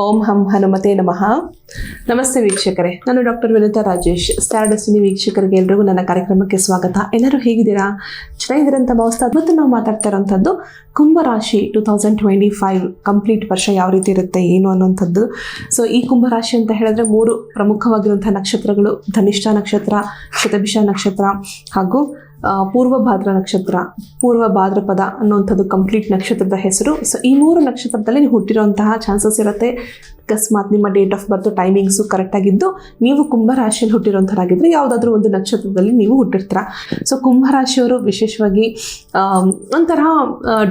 ಓಂ ಹಂ ಹನುಮತೆ ನಮಃ. ನಮಸ್ತೆ ವೀಕ್ಷಕರೇ, ನಾನು doctor Vinita Rajesh. Star destiny ವೀಕ್ಷಕರಿಗೆ ಎಲ್ರಿಗೂ ನನ್ನ ಕಾರ್ಯಕ್ರಮಕ್ಕೆ ಸ್ವಾಗತ. ಎಲ್ಲರೂ ಹೇಗಿದ್ದೀರಾ? ಚೆನ್ನಾಗಿದ್ದೀರಾ ಅಂತ ಭಾವಿಸ್ತಾ ಇವತ್ತು ನಾವು ಮಾತಾಡ್ತಾ ಇರೋಂಥದ್ದು ಕುಂಭರಾಶಿ two thousand twenty five complete ವರ್ಷ ಯಾವ ರೀತಿ ಇರುತ್ತೆ, ಏನು ಅನ್ನೋಂಥದ್ದು ಸೊ ಈ ಕುಂಭರಾಶಿ ಅಂತ ಹೇಳಿದ್ರೆ ಮೂರು ಪ್ರಮುಖವಾಗಿರುವಂಥ ನಕ್ಷತ್ರಗಳು. ಧನಿಷ್ಠ ನಕ್ಷತ್ರ, ಶತಭಿಷ ನಕ್ಷತ್ರ ಹಾಗೂ ಪೂರ್ವ ಭಾದ್ರ ನಕ್ಷತ್ರ ಪೂರ್ವ ಭಾದ್ರಪದ ಅನ್ನುವಂಥದ್ದು ಕಂಪ್ಲೀಟ್ ನಕ್ಷತ್ರದ ಹೆಸರು. ಸೊ ಈ ಮೂರು ನಕ್ಷತ್ರದಲ್ಲಿ ಹುಟ್ಟಿರುವಂತಹ ಚಾನ್ಸಸ್ ಇರುತ್ತೆ. ಅಕಸ್ಮಾತ್ ನಿಮ್ಮ ಡೇಟ್ ಆಫ್ ಬರ್ತ್ ಟೈಮಿಂಗ್ಸು ಕರೆಕ್ಟಾಗಿದ್ದು ನೀವು ಕುಂಭರಾಶಿಯಲ್ಲಿ ಹುಟ್ಟಿರೋಂಥರಾಗಿದ್ದರೆ ಯಾವುದಾದ್ರೂ ಒಂದು ನಕ್ಷತ್ರದಲ್ಲಿ ನೀವು ಹುಟ್ಟಿರ್ತೀರ. ಸೊ ಕುಂಭರಾಶಿಯವರು ವಿಶೇಷವಾಗಿ ಒಂಥರ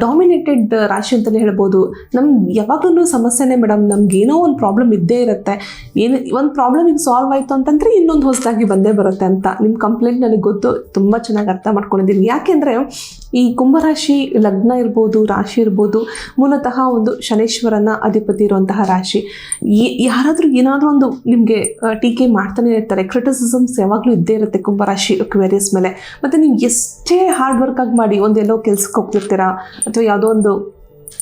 ಡಾಮಿನೇಟೆಡ್ ರಾಶಿ ಅಂತಲೇ ಹೇಳ್ಬೋದು. ನಮ್ಮ ಯಾವಾಗಲೂ ಸಮಸ್ಯೆನೇ ಮೇಡಮ್ ನಮ್ಗೆ ಏನೋ ಒಂದು ಪ್ರಾಬ್ಲಮ್ ಇದ್ದೇ ಇರುತ್ತೆ. ಏನು, ಒಂದು ಪ್ರಾಬ್ಲಮ್ ಈಗ ಸಾಲ್ವ್ ಆಯಿತು ಅಂತಂದರೆ ಇನ್ನೊಂದು ಹೊಸದಾಗಿ ಬಂದೇ ಬರುತ್ತೆ ಅಂತ. ನಿಮ್ಮ ಕಂಪ್ಲೇಂಟ್ ನನಗೆ ಗೊತ್ತು, ತುಂಬ ಚೆನ್ನಾಗಿ ಅರ್ಥ ಮಾಡ್ಕೊಂಡಿದ್ದೀನಿ. ಯಾಕೆಂದರೆ ಈ ಕುಂಭರಾಶಿ ಲಗ್ನ ಇರ್ಬೋದು, ರಾಶಿ ಇರ್ಬೋದು, ಮೂಲತಃ ಒಂದು ಶನೇಶ್ವರನ ಅಧಿಪತಿ ಇರುವಂತಹ ರಾಶಿ. ಯಾರಾದರೂ ಏನಾದರೂ ಒಂದು ನಿಮಗೆ ಟೀಕೆ ಮಾಡ್ತಾನೆ ಇರ್ತಾರೆ ಕ್ರಿಟಿಸಿಸಮ್ಸ್ ಯಾವಾಗಲೂ ಇದ್ದೇ ಇರುತ್ತೆ ಕುಂಭರಾಶಿ ಕ್ವೇರಿಯಸ್ ಮೇಲೆ. ಮತ್ತು ನೀವು ಎಷ್ಟೇ ಹಾರ್ಡ್ ವರ್ಕಾಗಿ ಮಾಡಿ ಒಂದು ಎಲ್ಲೋ ಕೆಲ್ಸಕ್ಕೆ ಹೋಗ್ತಿರ್ತೀರಾ, ಅಥವಾ ಯಾವುದೋ ಒಂದು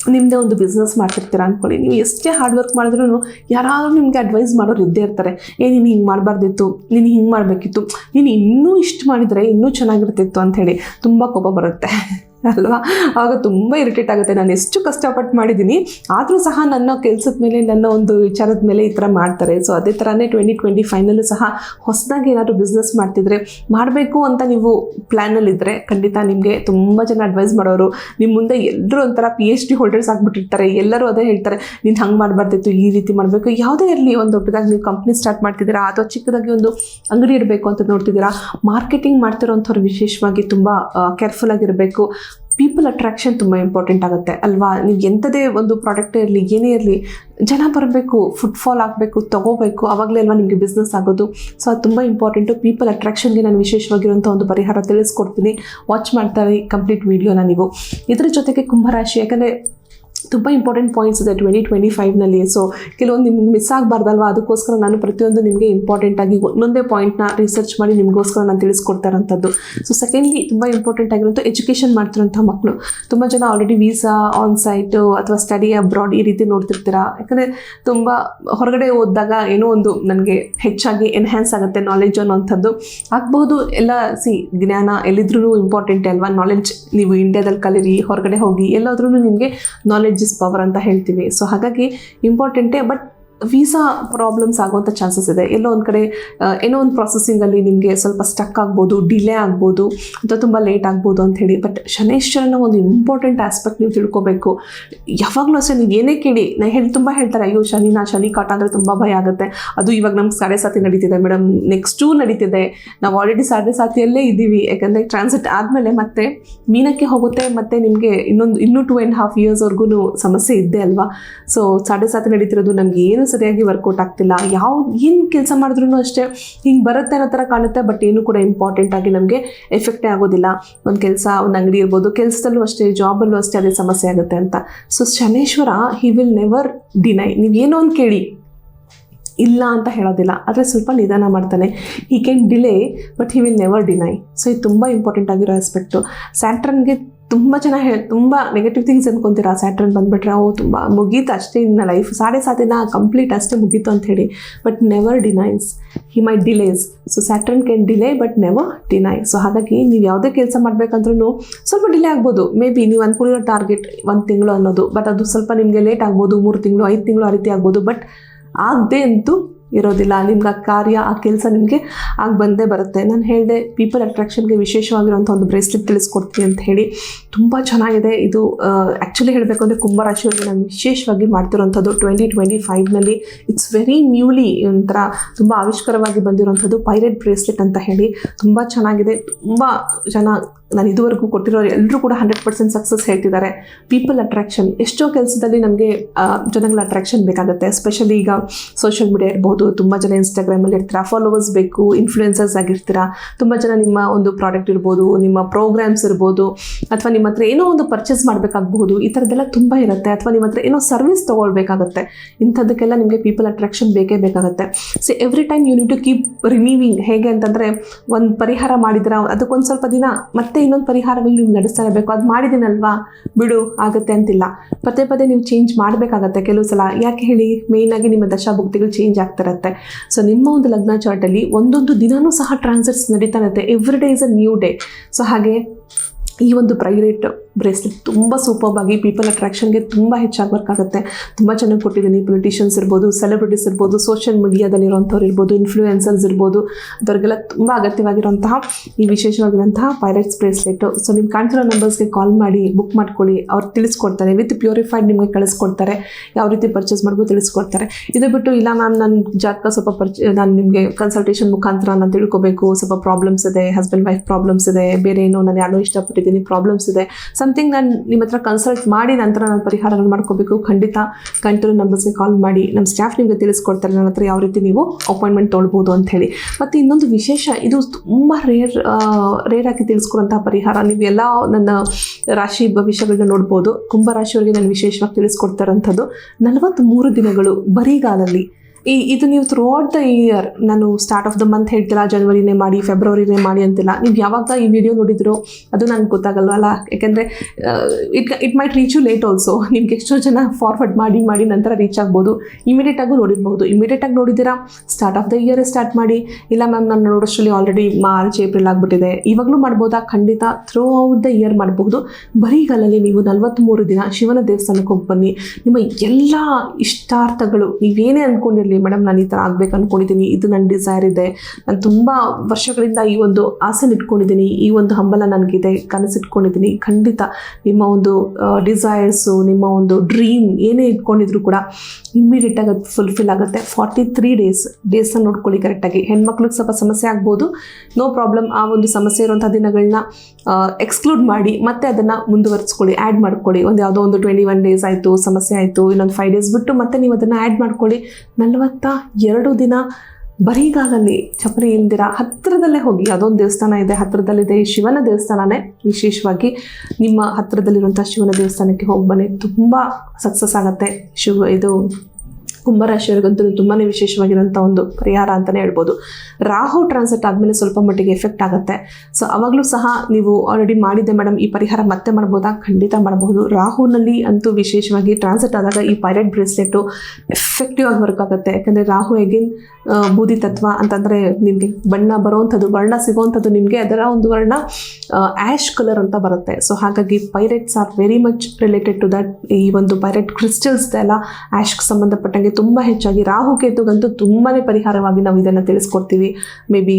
ನಿಮ್ಮದೇ ಒಂದು ಬಿಸ್ನೆಸ್ ಮಾಡ್ತಿರ್ತೀರ ಅಂದ್ಕೊಳ್ಳಿ ನೀವು ಎಷ್ಟೇ ಹಾರ್ಡ್ ವರ್ಕ್ ಮಾಡಿದ್ರೂ ಯಾರಾದರೂ ನಿಮಗೆ ಅಡ್ವೈಸ್ ಮಾಡೋರು ಇದ್ದೇ ಇರ್ತಾರೆ. ಏ, ನೀನು ಹಿಂಗೆ ಮಾಡಬಾರ್ದಿತ್ತು, ನೀನು ಹಿಂಗೆ ಮಾಡಬೇಕಿತ್ತು, ನೀನು ಇನ್ನೂ ಇಷ್ಟು ಮಾಡಿದರೆ ಇನ್ನೂ ಚೆನ್ನಾಗಿರ್ತಿತ್ತು ಅಂಥೇಳಿ ತುಂಬ ಕೋಪ ಬರುತ್ತೆ. ಅಲ್ವಾ? ಆಗ ತುಂಬ ಇರಿಟೇಟ್ ಆಗುತ್ತೆ. ನಾನು ಎಷ್ಟು ಕಷ್ಟಪಟ್ಟು ಮಾಡಿದ್ದೀನಿ, ಆದರೂ ಸಹ ನನ್ನ ಕೆಲಸದ ಮೇಲೆ, ನನ್ನ ಒಂದು ವಿಚಾರದ ಮೇಲೆ ಈ ಥರ ಮಾಡ್ತಾರೆ. ಸೊ ಅದೇ ಥರನೇ ಟ್ವೆಂಟಿ ಟ್ವೆಂಟಿ ಫೈನಲ್ಲೂ ಸಹ ಹೊಸದಾಗಿ ಏನಾದರೂ ಬಿಸ್ನೆಸ್ ಮಾಡ್ತಿದ್ರೆ ಮಾಡಬೇಕು ಅಂತ ನೀವು ಪ್ಲ್ಯಾನಲ್ಲಿದ್ದರೆ ಖಂಡಿತ ನಿಮಗೆ ತುಂಬ ಜನ ಅಡ್ವೈಸ್ ಮಾಡೋರು. ನಿಮ್ಮ ಮುಂದೆ ಎಲ್ಲರೂ ಒಂಥರ ಪಿ ಎಚ್ ಡಿ ಹೋಲ್ಡರ್ಸ್ ಆಗಿಬಿಟ್ಟಿರ್ತಾರೆ. ಎಲ್ಲರೂ ಅದೇ ಹೇಳ್ತಾರೆ, ನೀನು ಹಂಗೆ ಮಾಡಬಾರ್ದಿತ್ತು, ಈ ರೀತಿ ಮಾಡಬೇಕು. ಯಾವುದೇ ಇರಲಿ, ಒಂದು ದೊಡ್ಡದಾಗಿ ನೀವು ಕಂಪ್ನಿ ಸ್ಟಾರ್ಟ್ ಮಾಡ್ತಿದ್ದೀರಾ, ಅಥವಾ ಚಿಕ್ಕದಾಗಿ ಒಂದು ಅಂಗಡಿ ಇಡಬೇಕು ಅಂತ ನೋಡ್ತಿದ್ದೀರಾ ಮಾರ್ಕೆಟಿಂಗ್ ಮಾಡ್ತಿರೋಂಥವ್ರು ವಿಶೇಷವಾಗಿ ತುಂಬ ಕೇರ್ಫುಲ್ ಆಗಿರಬೇಕು. ಪೀಪಲ್ ಅಟ್ರಾಕ್ಷನ್ ತುಂಬ ಇಂಪಾರ್ಟೆಂಟ್ ಆಗುತ್ತೆ. ಅಲ್ವಾ? ನೀವು ಎಂಥದೇ ಒಂದು ಪ್ರಾಡಕ್ಟ್ ಇರಲಿ, ಏನೇ ಇರಲಿ, ಜನ ಬರಬೇಕು ಫುಟ್ಫಾಲ್ ಆಗಬೇಕು, ತೊಗೋಬೇಕು ಆವಾಗಲೇ ಅಲ್ವಾ ನಿಮಗೆ ಬಿಸ್ನೆಸ್ ಆಗೋದು. ಸೊ ಅದು ತುಂಬ ಇಂಪಾರ್ಟೆಂಟು ಪೀಪಲ್ ಅಟ್ರಾಕ್ಷನ್ಗೆ ನಾನು ವಿಶೇಷವಾಗಿರುವಂಥ ಒಂದು ಪರಿಹಾರ ತಿಳಿಸ್ಕೊಡ್ತೀನಿ. ವಾಚ್ ಮಾಡ್ತಾರೆ ಕಂಪ್ಲೀಟ್ ವೀಡಿಯೋನ ನೀವು. ಇದರ ಜೊತೆಗೆ ಕುಂಭರಾಶಿ, ಯಾಕಂದರೆ ತುಂಬ ಇಂಪಾರ್ಟೆಂಟ್ ಪಾಯಿಂಟ್ಸ್ ಇದೆ ಟ್ವೆಂಟಿ ಟ್ವೆಂಟಿ ಫೈವ್ನಲ್ಲಿ ಸೊ ಕೆಲವೊಂದು ನಿಮ್ಗೆ ಮಿಸ್ ಆಗಬಾರ್ದಲ್ವ? ಅದಕ್ಕೋಸ್ಕರ ನಾನು ಪ್ರತಿಯೊಂದು ನಿಮಗೆ ಇಂಪಾರ್ಟೆಂಟಾಗಿ ಒಂದೊಂದೇ ಪಾಯಿಂಟ್ನ ರಿಸರ್ಚ್ ಮಾಡಿ ನಿಮಗೋಸ್ಕರ ನಾನು ತಿಳಿಸ್ಕೊಡ್ತಾ ಇರೋಂಥದ್ದು ಸೊ ಸೆಕೆಂಡ್ಲಿ ತುಂಬ ಇಂಪಾರ್ಟೆಂಟ್ ಆಗಿರೋಂಥ ಎಜುಕೇಷನ್ ಮಾಡ್ತಿರೋಂಥ ಮಕ್ಕಳು ತುಂಬ ಜನ ಆಲ್ರೆಡಿ ವೀಸಾ ಆನ್ ಸೈಟು ಅಥವಾ ಸ್ಟಡಿ ಅಬ್ರಾಡ್ ಈ ರೀತಿ ನೋಡ್ತಿರ್ತೀರಾ? ಯಾಕಂದರೆ ತುಂಬ ಹೊರಗಡೆ ಓದಿದಾಗ ಏನೋ ಒಂದು ನನಗೆ ಹೆಚ್ಚಾಗಿ ಎನ್ಹ್ಯಾನ್ಸ್ ಆಗುತ್ತೆ ನಾಲೆಜ್ ಅನ್ನೋಂಥದ್ದು ಆಗ್ಬೋದು ಎಲ್ಲ ಸಿ ಜ್ಞಾನ ಎಲ್ಲಿದ್ರೂ ಇಂಪಾರ್ಟೆಂಟ್ ಅಲ್ವಾ? ನಾಲೆಜ್ ನೀವು ಇಂಡಿಯಾದಲ್ಲಿ ಕಲೀರಿ, ಹೊರಗಡೆ ಹೋಗಿ ಎಲ್ಲಾದ್ರೂ ನಿಮಗೆ ನಾಲೆಡ್ಜ್ ಇಸ್ ಪವರ್ ಅಂತ ಹೇಳ್ತೀವಿ. ಸೊ ಹಾಗಾಗಿ ಇಂಪಾರ್ಟೆಂಟೇ ಬಟ್ ವೀಸಾ ಪ್ರಾಬ್ಲಮ್ಸ್ ಆಗುವಂಥ ಚಾನ್ಸಸ್ ಇದೆ. ಎಲ್ಲೋ ಒಂದು ಕಡೆ ಏನೋ ಒಂದು ಪ್ರಾಸೆಸಿಂಗಲ್ಲಿ ನಿಮಗೆ ಸ್ವಲ್ಪ ಸ್ಟಕ್ ಆಗ್ಬೋದು ಡಿಲೇ ಆಗ್ಬೋದು, ಅಥವಾ ತುಂಬ ಲೇಟ್ ಆಗ್ಬೋದು ಅಂತ ಹೇಳಿ. ಬಟ್ ಶನೇಶ್ವರನ ಒಂದು ಇಂಪಾರ್ಟೆಂಟ್ ಆಸ್ಪೆಕ್ಟ್ ನೀವು ತಿಳ್ಕೊಬೇಕು. ಯಾವಾಗಲೂ ಅಷ್ಟೇ, ನೀವು ಏನೇ ಕೇಳಿ, ನಾ ಹೇಳಿ, ತುಂಬ ಹೇಳ್ತಾರೆ, ಅಯ್ಯೋ, ಶನಿ ನಾ ಶನಿ ಕಾಟ ಅಂದರೆ ತುಂಬ ಭಯ ಆಗುತ್ತೆ. ಅದು ಇವಾಗ ನಮ್ಗೆ ಸಾಡೆ ಸಾತಿ ನಡೀತಿದೆ. ಮೇಡಮ್ ನೆಕ್ಸ್ಟು ನಡೀತಿದೆ. ನಾವು ಆಲ್ರೆಡಿ ಸಾಡೆ ಸಾತಿಯಲ್ಲೇ ಇದ್ದೀವಿ. ಯಾಕಂದರೆ ಟ್ರಾನ್ಸಿಟ್ ಆದಮೇಲೆ ಮತ್ತೆ ಮೀನಕ್ಕೆ ಹೋಗುತ್ತೆ, ಮತ್ತು ನಿಮಗೆ ಇನ್ನೊಂದು, ಇನ್ನೂ ಟೂ ಆ್ಯಂಡ್ ಹಾಫ್ ಇಯರ್ಸ್ವರೆಗೂ ಸಮಸ್ಯೆ ಇದ್ದೆ ಅಲ್ವಾ? ಸೊ ಸಾಡೆ ಸಾತಿ ನಡೀತಿರೋದು ನಮಗೆ ಏನು ಸರಿಯಾಗಿ ವರ್ಕೌಟ್ ಆಗ್ತಿಲ್ಲ. ಯಾವ, ಏನು ಕೆಲಸ ಮಾಡಿದ್ರೂ ಅಷ್ಟೇ ಹಿಂಗೆ ಬರುತ್ತೆ ಅನ್ನೋ ಥರ ಕಾಣುತ್ತೆ ಬಟ್ ಏನು ಕೂಡ ಇಂಪಾರ್ಟೆಂಟ್ ಆಗಿ ನಮಗೆ ಎಫೆಕ್ಟೇ ಆಗೋದಿಲ್ಲ. ಒಂದು ಕೆಲಸ, ಒಂದು ಅಂಗಡಿ ಇರ್ಬೋದು, ಕೆಲಸದಲ್ಲೂ ಅಷ್ಟೇ ಜಾಬಲ್ಲೂ ಅಷ್ಟೇ ಅದೇ ಸಮಸ್ಯೆ ಆಗುತ್ತೆ ಅಂತ. So Shaneshwara he will never deny ನೀವೇನೋ ಒಂದು ಕೇಳಿ. ಇಲ್ಲ ಅಂತ ಹೇಳೋದಿಲ್ಲ. ಆದರೆ ಸ್ವಲ್ಪ ನಿಧಾನ ಮಾಡ್ತಾನೆ. He can delay but he will never deny so ಇದು ತುಂಬ ಇಂಪಾರ್ಟೆಂಟ್ ಆಗಿರೋ ಆಸ್ಪೆಕ್ಟು ಸ್ಯಾಟ್ರನ್ಗೆ ತುಂಬ ಜನ ಹೇಳಿ ತುಂಬ ನೆಗೆಟಿವ್ ಥಿಂಗ್ಸ್ ಅನ್ಕೊತೀರಾ? ಸ್ಯಾಟ್ರನ್ ಬಂದುಬಿಟ್ರೆ, ಓ, ತುಂಬ ಮುಗೀತು ಅಷ್ಟೇ ಇನ್ನು ಲೈಫ್ ಸಾಡೆ ಸಾತಿನ ಕಂಪ್ಲೀಟ್ ಅಷ್ಟೇ ಮುಗೀತು ಅಂತ ಹೇಳಿ but never denies he may delays so Saturn can delay but never deny so ಹಾಗಾಗಿ ನೀವು ಯಾವುದೇ ಕೆಲಸ ಮಾಡಬೇಕಂದ್ರೂ ಸ್ವಲ್ಪ ಡಿಲೇ ಆಗ್ಬೋದು. ಮೇ ಬಿ ನೀವು ಅಂದ್ಕೊಂಡಿರೋ ಟಾರ್ಗೆಟ್ ಒಂದು ತಿಂಗಳು ಅನ್ನೋದು ಬಟ್ ಅದು ಸ್ವಲ್ಪ ನಿಮಗೆ ಲೇಟ್ ಆಗ್ಬೋದು, ಮೂರು ತಿಂಗಳು, ಐದು ತಿಂಗಳು ಆ ರೀತಿ ಆಗ್ಬೋದು ಬಟ್ ಆಗದೆ ಅಂತೂ ಇರೋದಿಲ್ಲ. ನಿಮ್ಗೆ ಆ ಕಾರ್ಯ, ಆ ಕೆಲಸ ನಿಮಗೆ ಆಗಿ ಬಂದೇ ಬರುತ್ತೆ. ನಾನು ಹೇಳಿದೆ ಪೀಪಲ್ ಅಟ್ರಾಕ್ಷನ್ಗೆ ವಿಶೇಷವಾಗಿರುವಂಥ ಒಂದು ಬ್ರೇಸ್ಲೆಟ್ ತಿಳಿಸ್ಕೊಡ್ತೀನಿ ಅಂತ ಹೇಳಿ. ತುಂಬ ಚೆನ್ನಾಗಿದೆ. ಇದು ಆ್ಯಕ್ಚುಲಿ ಹೇಳಬೇಕು ಅಂದರೆ ಕುಂಭರಾಶಿಯಲ್ಲಿ ನಾನು ವಿಶೇಷವಾಗಿ ಮಾಡ್ತಿರೋಂಥದ್ದು ಟ್ವೆಂಟಿ ಟ್ವೆಂಟಿ ಫೈವ್ನಲ್ಲಿ ಇಟ್ಸ್ ವೆರಿ ನ್ಯೂಲಿ ಒಂಥರ ತುಂಬ ಆವಿಷ್ಕಾರವಾಗಿ ಬಂದಿರುವಂಥದ್ದು ಪೈರೇಟ್ ಬ್ರೇಸ್ಲೆಟ್ ಅಂತ ಹೇಳಿ. ತುಂಬ ಚೆನ್ನಾಗಿದೆ. ತುಂಬ ಜನ ನಾನು ಇದುವರೆಗೂ ಕೊಟ್ಟಿರೋ ಎಲ್ಲರೂ ಕೂಡ ಹಂಡ್ರೆಡ್ ಪರ್ಸೆಂಟ್ ಸಕ್ಸಸ್ ಹೇಳ್ತಿದ್ದಾರೆ. ಪೀಪಲ್ ಅಟ್ರಾಕ್ಷನ್ ಎಷ್ಟೋ ಕೆಲಸದಲ್ಲಿ ನಮಗೆ ಜನಗಳ ಅಟ್ರಾಕ್ಷನ್ ಬೇಕಾಗುತ್ತೆ. ಎಸ್ಪೆಷಲಿ ಈಗ ಸೋಷಿಯಲ್ ಮೀಡಿಯಾ ಇರ್ಬೋದು, ತುಂಬ ಜನ ಇನ್ಸ್ಟಾಗ್ರಾಮಲ್ಲಿ ಇರ್ತೀರಾ ಫಾಲೋವರ್ಸ್ ಬೇಕು ಇನ್ಫ್ಲೂಯೆನ್ಸರ್ಸ್ ಆಗಿರ್ತೀರಾ, ತುಂಬ ಜನ ನಿಮ್ಮ ಒಂದು ಪ್ರಾಡಕ್ಟ್ ಇರ್ಬೋದು, ನಿಮ್ಮ ಪ್ರೋಗ್ರಾಮ್ಸ್ ಇರ್ಬೋದು, ಅಥವಾ ನಿಮ್ಮ ಹತ್ರ ಏನೋ ಒಂದು ಪರ್ಚೇಸ್ ಮಾಡಬೇಕಾಗಬಹುದು, ಈ ಥರದ್ದೆಲ್ಲ ತುಂಬ ಇರುತ್ತೆ. ಅಥವಾ ನಿಮ್ಮ ಹತ್ರ ಏನೋ ಸರ್ವಿಸ್ ತೊಗೊಳ್ಬೇಕಾಗತ್ತೆ. ಇಂಥದ್ದಕ್ಕೆಲ್ಲ ನಿಮಗೆ ಪೀಪಲ್ ಅಟ್ರಾಕ್ಷನ್ ಬೇಕೇ ಬೇಕಾಗುತ್ತೆ. So every time you need to keep renewing ಹೇಗೆ ಅಂತಂದರೆ, ಒಂದು ಪರಿಹಾರ ಮಾಡಿದ್ರೆ ಅದಕ್ಕೊಂದು ಸ್ವಲ್ಪ ದಿನ ಮತ್ತೆ ಇನ್ನೊಂದು ಪರಿಹಾರಗಳು ನೀವು ನಡೆಸ್ತಾ ಇರಬೇಕು. ಅದು ಮಾಡಿದ್ದೀನಲ್ವಾ? ಬಿಡು, ಆಗುತ್ತೆ ಅಂತಿಲ್ಲ. ಪದೇ ಪದೇ ನೀವು ಚೇಂಜ್ ಮಾಡಬೇಕಾಗತ್ತೆ ಕೆಲವು ಸಲ. ಯಾಕೆ ಹೇಳಿ? ಮೇಯ್ನಾಗಿ ನಿಮ್ಮ ದಶಾಭುಕ್ತಿಗಳು ಚೇಂಜ್ ಆಗ್ತಿರತ್ತೆ ಸೊ ನಿಮ್ಮ ಒಂದು ಲಗ್ನ ಚಾರ್ಟಲ್ಲಿ ಒಂದೊಂದು ದಿನವೂ ಸಹ ಟ್ರಾನ್ಸಿಟ್ಸ್ ನಡೀತಾ ಇರುತ್ತೆ. Every day is a new day so ಹಾಗೆ ಈ ಒಂದು ಪ್ರೈರೇಟ್ ಬ್ರೇಸ್ಲೆಟ್ ತುಂಬ ಸೂಪರ್ಬ್ ಆಗಿ ಪೀಪಲ್ ಅಟ್ರಾಕ್ಷನ್ಗೆ ತುಂಬ ಹೆಚ್ಚಾಗಿ ವರ್ಕ್ ಆಗುತ್ತೆ. ತುಂಬ ಚೆನ್ನಾಗಿ ಕೊಟ್ಟಿದ್ದೀನಿ ಪೊಲಿಟಿಷಿಯನ್ಸ್ ಇರ್ಬೋದು ಸೆಲೆಬ್ರಿಟೀಸ್ ಇರ್ಬೋದು ಸೋಷಿಯಲ್ ಮೀಡಿಯಾದಲ್ಲಿರುವಂಥವ್ರು ಇರ್ಬೋದು ಇನ್ಫ್ಲೂಯೆನ್ಸರ್ಸ್ ಇರ್ಬೋದು ಅಂಥವ್ರಿಗೆಲ್ಲ ತುಂಬ ಅಗತ್ಯವಾಗಿರುವಂತಹ ಈ ವಿಶೇಷವಾಗಿರುವಂತಹ ಪೈರೇಟ್ಸ್ ಬ್ರೇಸ್ಲೆಟು ಸೊ ನಿಮ್ಮ ಕಾಣ್ತಿರೋ ನಂಬರ್ಸ್ಗೆ ಕಾಲ್ ಮಾಡಿ ಬುಕ್ ಮಾಡ್ಕೊಳ್ಳಿ. ಅವ್ರು ತಿಳಿಸ್ಕೊಡ್ತಾರೆ. ವಿತ್ ಪ್ಯೂರಿಫೈಡ್ ನಿಮಗೆ ಕಳಿಸ್ಕೊಡ್ತಾರೆ. ಯಾವ ರೀತಿ ಪರ್ಚೇಸ್ ಮಾಡ್ಬೋದು ತಿಳಿಸ್ಕೊಡ್ತಾರೆ. ಇದು ಬಿಟ್ಟು ಇಲ್ಲ ಮ್ಯಾಮ್ ನನ್ನ ಜಾತಕ ಸ್ವಲ್ಪ ಪರ್ಚೆ ನಾನು ನಿಮಗೆ ಕನ್ಸಲ್ಟೇಷನ್ ಮುಖಾಂತರ ನಾನು ತಿಳ್ಕೊಬೇಕು. ಸ್ವಲ್ಪ ಪ್ರಾಬ್ಲಮ್ಸ್ ಇದೆ ಹಸ್ಬೆಂಡ್ ವೈಫ್ ಪ್ರಾಬ್ಲಮ್ಸ್ ಇದೆ, ಬೇರೆ ಏನೋ ನಾನು ಯಾರೋ ಇಷ್ಟಪಟ್ಟಿದ್ದೀನಿ ಪ್ರಾಬ್ಲಮ್ಸ್ ಇದೆ. ಸಮಥಿಂಗ್ ನಾನು ನಿಮ್ಮ ಹತ್ರ ಕನ್ಸಲ್ಟ್ ಮಾಡಿ ನಂತರ ನಾನು ಪರಿಹಾರಗಳು ಮಾಡ್ಕೋಬೇಕು. ಖಂಡಿತ ಕಂಟ್ರೋಲ್ ನಂಬರ್ಸ್ಗೆ ಕಾಲ್ ಮಾಡಿ. ನಮ್ಮ ಸ್ಟಾಫ್ ನಿಮಗೆ ತಿಳಿಸ್ಕೊಡ್ತಾರೆ ನನ್ನ ಹತ್ರ ಯಾವ ರೀತಿ ನೀವು ಅಪಾಯಿಂಟ್ಮೆಂಟ್ ತೊಳ್ಬೋದು ಅಂತ ಹೇಳಿ. ಮತ್ತು ಇನ್ನೊಂದು ವಿಶೇಷ, ಇದು ತುಂಬ ರೇರ್ ರೇರ್ ಆಗಿ ತಿಳಿಸ್ಕೊಡುವಂತಹ ಪರಿಹಾರ. ನೀವು ಎಲ್ಲ ನನ್ನ ರಾಶಿ ಭವಿಷ್ಯಗಳನ್ನ ನೋಡ್ಬೋದು. ಕುಂಭ ರಾಶಿಯವರಿಗೆ ನಾನು ವಿಶೇಷವಾಗಿ ತಿಳಿಸ್ಕೊಡ್ತಾರಂಥದ್ದು ನಲವತ್ತು ನಲವತ್ತ್ಮೂರು ದಿನಗಳು ಬರೀಗಾಲಲ್ಲಿ. ಈ, ಇದು ನೀವು ಥ್ರೂ ಔಟ್ ದ ಇಯರ್ ನಾನು ಸ್ಟಾರ್ಟ್ ಆಫ್ ದ ಮಂತ್ ಹೇಳ್ತಿಲ್ಲ ಜನವರಿನೇ ಮಾಡಿ ಫೆಬ್ರವರಿನೇ ಮಾಡಿ ಅಂತಿಲ್ಲ. ನೀವು ಯಾವಾಗ ಈ ವಿಡಿಯೋ ನೋಡಿದ್ರೋ, ಅದು ನನಗೆ ಗೊತ್ತಾಗಲ್ವಲ್ಲ? ಯಾಕೆಂದರೆ it it might reach you late also ನಿಮ್ಗೆ ಎಷ್ಟೋ ಜನ ಫಾರ್ವರ್ಡ್ ಮಾಡಿ ಮಾಡಿ ನಂತರ ರೀಚ್ ಆಗ್ಬೋದು. ಇಮಿಡಿಯೇಟಾಗೂ ನೋಡಿರ್ಬೋದು. ಇಮಿಡಿಯೇಟಾಗಿ ನೋಡಿದ್ದೀರಾ? ಸ್ಟಾರ್ಟ್ ಆಫ್ ದ ಇಯರೇ ಸ್ಟಾರ್ಟ್ ಮಾಡಿ. ಇಲ್ಲ ಮ್ಯಾಮ್ ನಾನು ನೋಡೋಷ್ಟರಲ್ಲಿ ಆಲ್ರೆಡಿ ಮಾರ್ಚ್ ಏಪ್ರಿಲ್ ಆಗಿಬಿಟ್ಟಿದೆ. ಇವಾಗಲೂ ಮಾಡ್ಬೋದಾ? ಖಂಡಿತ ಥ್ರೂ ಔಟ್ ದ ಇಯರ್ ಮಾಡಬಹುದು ಬರೀಗಾಲಲ್ಲಿ ನೀವು ನಲವತ್ತ್ಮೂರು ದಿನ ಶಿವನ ದೇವಸ್ಥಾನಕ್ಕೆ ಹೋಗಿ ಬನ್ನಿ. ನಿಮ್ಮ ಎಲ್ಲ ಇಷ್ಟಾರ್ಥಗಳು ನೀವೇನೇ ಅಂದ್ಕೊಂಡಿರಲಿ ಮೇಡಮ್, ನಾನು ಈ ಥರ ಆಗ್ಬೇಕು ಅಂದ್ಕೊಂಡಿದ್ದೀನಿ ಇದು ನನ್ನ ಡಿಸೈರ್ ಇದೆ. ನಾನು ತುಂಬ ವರ್ಷಗಳಿಂದ ಈ ಒಂದು ಆಸೆ ಇಟ್ಕೊಂಡಿದ್ದೀನಿ ಈ ಒಂದು ಹಂಬಲ ನನಗಿದೆ ಕನಸಿಟ್ಕೊಂಡಿದ್ದೀನಿ ಖಂಡಿತ ನಿಮ್ಮ ಒಂದು ಡಿಸೈರ್ಸು ನಿಮ್ಮ ಒಂದು ಡ್ರೀಮ್ ಏನೇ ಇಟ್ಕೊಂಡಿದ್ರು ಕೂಡ ಇಮ್ಮಿಡಿಯೇಟಾಗಿ ಅದು ಫುಲ್ಫಿಲ್ ಆಗುತ್ತೆ. ಫಾರ್ಟಿ ತ್ರೀ ಡೇಸ್ ಡೇಸನ್ನು ನೋಡ್ಕೊಳ್ಳಿ ಕರೆಕ್ಟಾಗಿ ಹೆಣ್ಮಕ್ಳಿಗೆ ಸ್ವಲ್ಪ ಸಮಸ್ಯೆ ಆಗ್ಬೋದು. ನೋ ಪ್ರಾಬ್ಲಮ್ ಆ ಒಂದು ಸಮಸ್ಯೆ ಇರುವಂಥ ದಿನಗಳನ್ನ ಎಕ್ಸ್ಕ್ಲೂಡ್ ಮಾಡಿ, ಮತ್ತೆ ಅದನ್ನು ಮುಂದುವರಿಸ್ಕೊಳ್ಳಿ ಆ್ಯಡ್ ಮಾಡ್ಕೊಳ್ಳಿ. ಒಂದು ಯಾವುದೋ ಒಂದು ಟ್ವೆಂಟಿ ಒನ್ ಡೇಸ್ ಆಯಿತು, ಸಮಸ್ಯೆ ಆಯಿತು, ಇನ್ನೊಂದು ಫೈವ್ ಡೇಸ್ ಬಿಟ್ಟು ಮತ್ತೆ ನೀವು ಅದನ್ನು ಆ್ಯಡ್ ಮಾಡ್ಕೊಳ್ಳಿ. ನಲವತ್ತ ಎರಡು ದಿನ ಬರೀಗಾಲಲ್ಲಿ ಚಪ್ಪಲಿ ಇಲ್ದಿರ ಹತ್ತಿರದಲ್ಲೇ ಹೋಗಿ, ಅದೊಂದು ದೇವಸ್ಥಾನ ಇದೆ, ಹತ್ತಿರದಲ್ಲಿದೆ ಈ ಶಿವನ ದೇವಸ್ಥಾನನೇ. ವಿಶೇಷವಾಗಿ ನಿಮ್ಮ ಹತ್ತಿರದಲ್ಲಿರುವಂಥ ಶಿವನ ದೇವಸ್ಥಾನಕ್ಕೆ ಹೋಗಿ ಬನ್ನಿ. ತುಂಬ ಸಕ್ಸಸ್ ಆಗುತ್ತೆ. ಶಿವ, ಇದು ಕುಂಭರಾಶಿಯವರಿಗಂತೂ ತುಂಬಾ ವಿಶೇಷವಾಗಿರುವಂಥ ಒಂದು ಪರಿಹಾರ ಅಂತಲೇ ಹೇಳ್ಬೋದು. ರಾಹು ಟ್ರಾನ್ಸಿಟ್ ಆದಮೇಲೆ ಸ್ವಲ್ಪ ಮಟ್ಟಿಗೆ ಎಫೆಕ್ಟ್ ಆಗುತ್ತೆ. ಸೊ ಅವಾಗಲೂ ಸಹ ನೀವು ಆಲ್ರೆಡಿ ಮಾಡಿದ್ದೆ ಮೇಡಮ್ ಈ ಪರಿಹಾರ ಮತ್ತೆ ಮಾಡ್ಬೋದಾ? ಖಂಡಿತ ಮಾಡಬಹುದು ರಾಹುನಲ್ಲಿ ಅಂತೂ ವಿಶೇಷವಾಗಿ ಟ್ರಾನ್ಸಿಟ್ ಆದಾಗ ಈ ಪೈರೆಟ್ ಬ್ರೇಸ್ಲೆಟು ಎಫೆಕ್ಟಿವ್ ಆಗಿ ವರ್ಕ್ ಆಗುತ್ತೆ ಯಾಕಂದರೆ ರಾಹು ಎಗೇನ್ ಬೂದಿ ತತ್ವ ಅಂತಂದರೆ ನಿಮಗೆ ಬಣ್ಣ ಬರುವಂಥದ್ದು, ವರ್ಣ ಸಿಗುವಂಥದ್ದು ನಿಮಗೆ ಅದರ ಒಂದು ವರ್ಣ ಆ್ಯಶ್ ಕಲರ್ ಅಂತ ಬರುತ್ತೆ. ಸೊ ಹಾಗಾಗಿ pyrites are very much related to that ಈ ಒಂದು ಪೈರೆಟ್ ಕ್ರಿಸ್ಟಲ್ಸ್ ಎಲ್ಲ ಆ್ಯಶ್ಗೆ ಸಂಬಂಧಪಟ್ಟಂಗೆ ತುಂಬ ಹೆಚ್ಚಾಗಿ ರಾಹು ಕೇತುಗಂತೂ ತುಂಬಾ ಪರಿಹಾರವಾಗಿ ನಾವು ಇದನ್ನು ತಿಳಿಸ್ಕೊಡ್ತೀವಿ. ಮೇ ಬಿ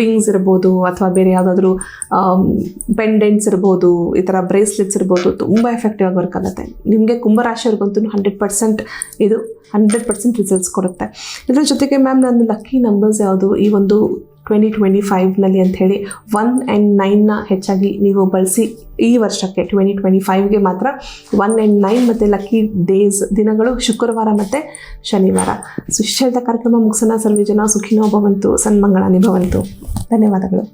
ರಿಂಗ್ಸ್ ಇರ್ಬೋದು ಅಥವಾ ಬೇರೆ ಯಾವುದಾದ್ರೂ ಪೆಂಡೆಂಟ್ಸ್ ಇರ್ಬೋದು, ಈ ಥರ ಬ್ರೇಸ್ಲೆಟ್ಸ್ ಇರ್ಬೋದು, ತುಂಬ ಎಫೆಕ್ಟಿವ್ ಆಗಿ ವರ್ಕ್ ಆಗುತ್ತೆ. ನಿಮಗೆ ಕುಂಭರಾಶಿಯವ್ರಿಗಂತೂ ಹಂಡ್ರೆಡ್ ಪರ್ಸೆಂಟ್ ಇದು ಹಂಡ್ರೆಡ್ ಪರ್ಸೆಂಟ್ ರಿಸಲ್ಟ್ಸ್ ಕೊಡುತ್ತೆ. ಇದರ ಜೊತೆಗೆ ಮ್ಯಾಮ್ ನನ್ನ ಲಕ್ಕಿ ನಂಬರ್ಸ್ ಯಾವುದು? ಈ ಒಂದು ಟ್ವೆಂಟಿ ಟ್ವೆಂಟಿ ಫೈವ್ನಲ್ಲಿ ಅಂಥೇಳಿ ಒನ್ ಆ್ಯಂಡ್ ನೈನ್ನ ಹೆಚ್ಚಾಗಿ ನೀವು ಬಳಸಿ ಈ ವರ್ಷಕ್ಕೆ ಟ್ವೆಂಟಿ ಟ್ವೆಂಟಿ ಫೈವ್ಗೆ ಮಾತ್ರ ಒನ್ ಆ್ಯಂಡ್ ನೈನ್ ಮತ್ತು ಲಕ್ಕಿ ಡೇಸ್ ದಿನಗಳು ಶುಕ್ರವಾರ ಮತ್ತು ಶನಿವಾರ. ಸೊ ಕಾರ್ಯಕ್ರಮ ಮುಗಿಸೋಣ. ಸರ್ವೇ ಜನ ಸುಖಿನೋ ಭವಂತು ಸನ್ಮಂಗಳ ನಿಭವಂತು ಧನ್ಯವಾದಗಳು.